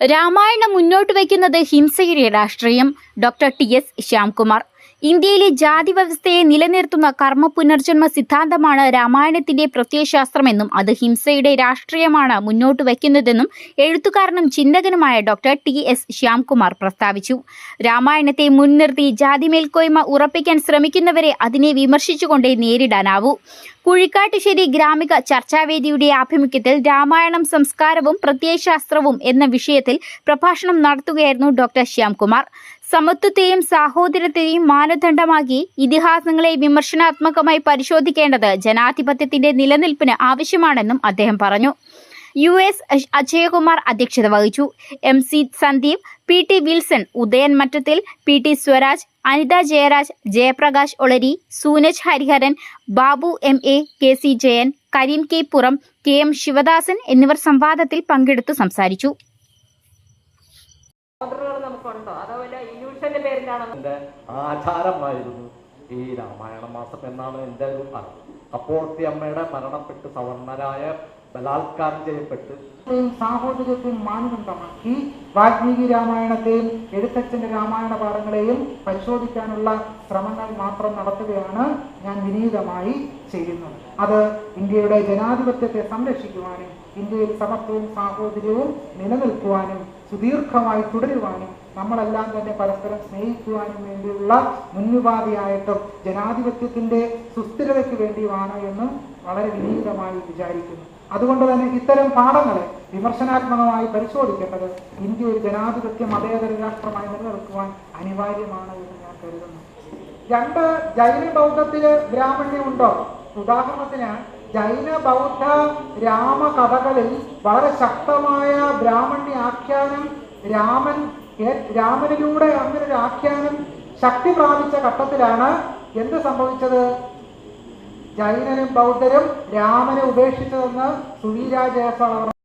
രാമായണം മുന്നോട്ട് വയ്ക്കുന്നത് ഹിംസയുടെ രാഷ്ട്രീയം. Doctor T S Shyamkumar. ഇന്ത്യയിലെ ജാതി വ്യവസ്ഥയെ നിലനിർത്തുന്ന കർമ്മ പുനർജന്മ സിദ്ധാന്തമാണ് രാമായണത്തിന്റെ പ്രത്യയശാസ്ത്രമെന്നും അത് ഹിംസയുടെ രാഷ്ട്രീയമാണ് മുന്നോട്ട് വയ്ക്കുന്നതെന്നും എഴുത്തുകാരനും ചിന്തകനുമായ ഡോക്ടർ ടി എസ് ശ്യാംകുമാർ പ്രസ്താവിച്ചു. രാമായണത്തെ മുൻനിർത്തി ജാതി മേൽക്കോയ്മ ഉറപ്പിക്കാൻ ശ്രമിക്കുന്നവരെ അതിനെ വിമർശിച്ചുകൊണ്ടേ നേരിടാനാവൂ. കുഴിക്കാട്ടുശ്ശേരി ഗ്രാമിക ചർച്ചാവേദിയുടെ ആഭിമുഖ്യത്തിൽ രാമായണം സംസ്കാരവും പ്രത്യയശാസ്ത്രവും എന്ന വിഷയത്തിൽ പ്രഭാഷണം നടത്തുകയായിരുന്നു ഡോക്ടർ ശ്യാംകുമാർ. സമത്വത്തെയും സാഹോദര്യത്തെയും മാനദണ്ഡമാക്കി ഇതിഹാസങ്ങളെ വിമർശനാത്മകമായി പരിശോധിക്കേണ്ടത് ജനാധിപത്യത്തിന്റെ നിലനിൽപ്പിന് ആവശ്യമാണെന്നും അദ്ദേഹം പറഞ്ഞു. യു എസ് അജയകുമാർ അധ്യക്ഷത വഹിച്ചു. M C Sandeep P T Wilson Udayan Mattathil P T Swaraj Anitha Jayaraj Jayaprakash Olari Soonaj Hariharan Babu M A K C Jayan Kareem K Puram K M Sivadasan എന്നിവർ സംവാദത്തിൽ പങ്കെടുത്തു സംസാരിച്ചു. നമുക്കുണ്ടോ അതോ വല്ല ഇല്യൂഷന്റെ പേരിലാണോ? എന്റെ ആചാരമായിരുന്നു ഈ രാമായണ മാസം എന്നാണ് എന്റെ ഒരു അറിവ്. അപ്പോഴത്തെ അമ്മയുടെ മരണപ്പെട്ട് സവർണരായ ബലാത്കാരം ചെയ്യപ്പെട്ട് ത്തെയും സാഹോദര്യത്തെയും മാനദണ്ഡമാക്കി വാൽമീകി രാമായണത്തെയും എഴുത്തച്ഛന്റെ രാമായണ പാഠങ്ങളെയും പരിശോധിക്കാനുള്ള ശ്രമങ്ങൾ മാത്രം നടത്തുകയാണ് ഞാൻ വിനീതമായി ചെയ്യുന്നത്. അത് ഇന്ത്യയുടെ ജനാധിപത്യത്തെ സംരക്ഷിക്കുവാനും ഇന്ത്യയിൽ സമത്വവും സാഹോദര്യവും നിലനിൽക്കുവാനും സുദീർഘമായി തുടരുവാനും നമ്മളെല്ലാം തന്നെ പരസ്പരം സ്നേഹിക്കുവാനും വേണ്ടിയുള്ള മുന്നുപാധിയായിട്ടും ജനാധിപത്യത്തിന്റെ സുസ്ഥിരതയ്ക്ക് വേണ്ടിയുമാണ് എന്ന് വളരെ വിനീതമായി വിചാരിക്കുന്നു. അതുകൊണ്ട് തന്നെ ഇത്തരം പാഠങ്ങളെ വിമർശനാത്മകമായി പരിശോധിക്കേണ്ടത് ഇന്ത്യ ഒരു ജനാധിപത്യ മതേതര രാഷ്ട്രമായി നിലനിർത്തുവാൻ അനിവാര്യമാണ് എന്ന് ഞാൻ കരുതുന്നു. രണ്ട് ജൈന ബൗദ്ധത്തിൽ ബ്രാഹ്മണ്യമുണ്ടോ ഉദാഹരണത്തിന് ജൈന ബൗദ്ധ രാമകഥകളിൽ വളരെ ശക്തമായ ബ്രാഹ്മണ്യ ആഖ്യാനം രാമൻ രാമനിലൂടെ അങ്ങനെ ഒരു ആഖ്യാനം ശക്തി പ്രാപിച്ച ഘട്ടത്തിലാണ് എന്ത് സംഭവിച്ചത്? ജൈനനും ബൗദ്ധരും രാമനെ ഉപേക്ഷിച്ചതെന്ന് സുവീരാജയസ്വാൾ